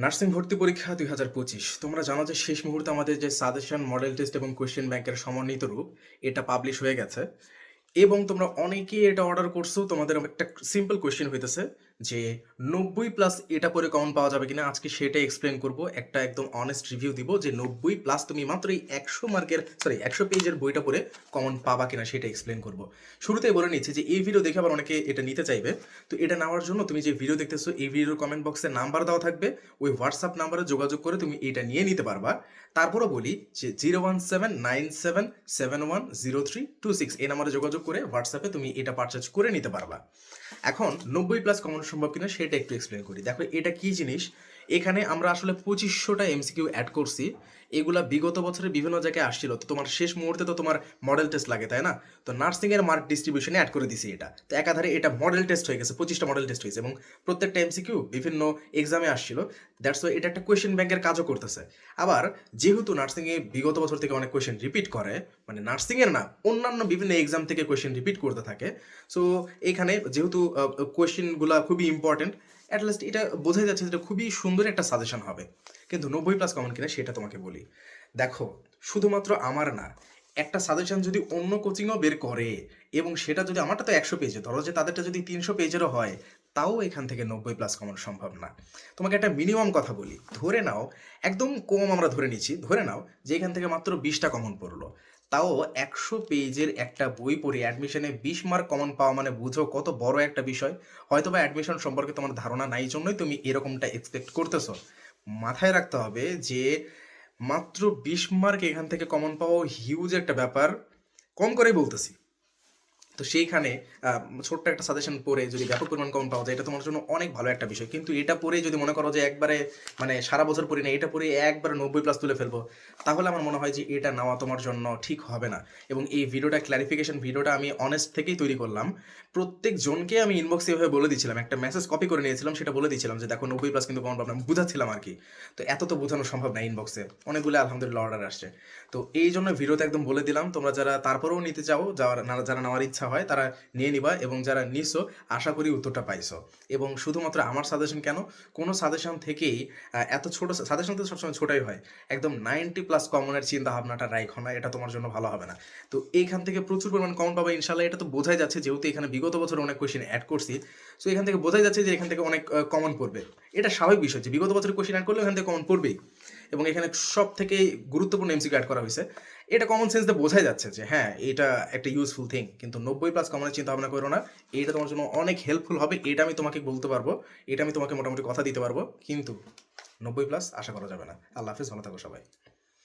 Nursing ভর্তি পরীক্ষা দুই হাজার পঁচিশ। তোমরা জানো যে শেষ মুহূর্তে আমাদের যে সাজেশন, মডেল টেস্ট এবং কোয়েশ্চেন ব্যাংকের সমন্বিত রূপ, এটা পাবলিশ হয়ে গেছে। এবং তোমরা অনেকেই এটা অর্ডার করছ, তোমাদের একটা সিম্পল কোয়েশ্চেন হইতেছে যে নব্বই প্লাস এটা পরে কমন পাওয়া যাবে কিনা আজকে সেটা এক্সপ্লেন করব। একটা একদম অনেস্ট রিভিউ দিব যে নব্বই প্লাস তুমি মাত্র এই একশো মার্কের সরি একশো পেজের বইটা পরে কমন পাবা কিনা সেটা এক্সপ্লেন করব। শুরুতেই বলে নিচ্ছি যে এই ভিডিও দেখে আবার অনেকে এটা নিতে চাইবে। তো এটা নেওয়ার জন্য তুমি যে ভিডিও দেখতেছো, এই ভিডিওর কমেন্ট বক্সে নাম্বার দেওয়া থাকবে। ওই হোয়াটসঅ্যাপ নাম্বারে যোগাযোগ করে তুমি এটা নিয়ে নিতে পারবা। তারপরও বলি যে zero one seven nine seven seven one zero three two six এই নাম্বারে যোগাযোগ করে হোয়াটসঅ্যাপে তুমি এটা পারচেজ করে নিতে পারবা। এখন নব্বই প্লাস কমন সম্ভব কিনা সেটা একটু এক্সপ্লেন করি। দেখো, এটা কি জিনিস? এখানে আমরা আসলে পঁচিশশোটা এমসিকিউ অ্যাড করছি। এগুলা বিগত বছরে বিভিন্ন জায়গায় আসছিল। তো তোমার শেষ মুহূর্তে তো তোমার মডেল টেস্ট লাগে, তাই না? তো নার্সিং এর মার্ক ডিস্ট্রিবিউশনে অ্যাড করে দিছি এটা। তো একাধারে এটা মডেল টেস্ট হয়ে গেছে, পঁচিশটা মডেল টেস্ট হয়েছে এবং প্রত্যেকটা এমসিকিউ বিভিন্ন এক্সামে আসছিল। দ্যাটস ওয়াই এটা একটা কোয়েশ্চেন ব্যাংকের কাজও করতেছে। আবার যেহেতু নার্সিং এ বিগত বছর থেকে অনেক কোয়েশ্চেন রিপিট করে মানে নার্সিং এর না, অন্যান্য বিভিন্ন এক্সাম থেকে কোয়েশ্চেন রিপিট করতে থাকে। সো এখানে যেহেতু কোয়েশ্চেনগুলো খুবই ইম্পর্টেন্ট অ্যাটলিস্ট এটা বোঝাই যাচ্ছে যে এটা খুবই সুন্দর একটা সাজেশন হবে। কিন্তু নব্বই প্লাস কমন কিনা সেটা তোমাকে বলি। দেখো, শুধুমাত্র আমার না, একটা সাজেশন যদি অন্য কোচিংও বের করে এবং সেটা যদি আমারটা তো একশো পেজে ধরো যে তাদেরটা যদি তিনশো পেজেরও হয়, তাও এখান থেকে নব্বই প্লাস কমন সম্ভব না। তোমাকে একটা মিনিমাম কথা বলি, ধরে নাও, একদম কম আমরা ধরে নিচ্ছি, ধরে নাও যে এখান থেকে মাত্র বিশটা কমন পড়ল। তাও একশো পেজের একটা বই পড়ে অ্যাডমিশনে বিশ মার্ক কমন পাওয়া মানে বুঝো কত বড় একটা বিষয়। হয়তো বা অ্যাডমিশন সম্পর্কে তোমার ধারণা নাই জন্যই তুমি এরকমটা এক্সপেক্ট করতেছো। মাথায় রাখতে হবে যে মাত্র বিশ মার্ক এখান থেকে কমন পাওয়া হিউজ একটা ব্যাপার। কম করেই বলতেছি। তো সেইখানে ছোট্ট একটা সাজেশন পড়ে যদি ব্যাপক পরিমাণ কমন পাওয়া যায়, এটা তোমার জন্য অনেক ভালো একটা বিষয়। কিন্তু এটা পড়ে যদি মনে করো যে একবারে মানে সারা বছর পড়ি না এটা পড়ে একবারে নব্বই প্লাস তুলে ফেলব, তাহলে আমার মনে হয় যে এটা নেওয়া তোমার জন্য ঠিক হবে না। এবং এই ভিডিওটা ক্ল্যারিফিকেশন ভিডিওটা আমি অনেস্ট থেকেই তৈরি করলাম। প্রত্যেক জনকে আমি ইনবক্সে এভাবে বলে দিচ্ছিলাম একটা মেসেজ কপি করে নিয়েছিলাম, সেটা বলে দিচ্ছিলাম যে দেখো নব্বই প্লাস কিন্তু কমন পাবো না বুঝাচ্ছিলাম আর কি। তো এত তো বোঝানো সম্ভব না ইনবক্সে অনেকগুলো আলহামদুলিল্লাহ অর্ডার আসছে। তো এই জন্য ভিডিওতে একদম বলে দিলাম, তোমরা যারা তারপরেও নিতে চাও যারা যারা নেওয়ার ইচ্ছা হয়, তারা নিয়ে নিবা এবং যারা নিছো, আশা করি উত্তরটা পাইছো। এবং শুধুমাত্র আমার সাজেশন কেন? কোনো সাজেশন থেকেই এত ছোট সাজেশন তো সবসময় ছোটাই হয়। একদম নাইনটি প্লাস কমনের চিন্তা ভাবনাটা রাইখো না? এটা তোমার জন্য ভালো হবে না। তো এইখান থেকে প্রচুর পরিমাণ কমন পাবে ইনশাল্লাহ এটা তো বোঝাই যাচ্ছে, যেহেতু এখানে বিগত বছর অনেক কোয়েশ্চেন অ্যাড করছি। সো এখান থেকে বোঝাই যাচ্ছে যে এখান থেকে অনেক কমন পড়বে। এটা স্বাভাবিক বিষয় যে বিগত বছরের কোয়েশ্চেন অ্যাড করলে এখান থেকে কমন পড়বেই। এবং এখানে সব থেকে গুরুত্বপূর্ণ এমসিকিউ অ্যাড করা হয়েছে। এটা কমন সেন্সে বোঝাই যাচ্ছে যে হ্যাঁ এটা একটা ইউজফুল থিং কিন্তু নব্বই প্লাস কমনের চিন্তা ভাবনা করো না। এটা তোমার জন্য অনেক হেল্পফুল হবে, এটা আমি তোমাকে বলতে পারব, এটা আমি তোমাকে মোটামুটি কথা দিতে পারব, কিন্তু নব্বই প্লাস আশা করা যাবে না। আল্লাহ হাফিজ, ভালো থাকো সবাই।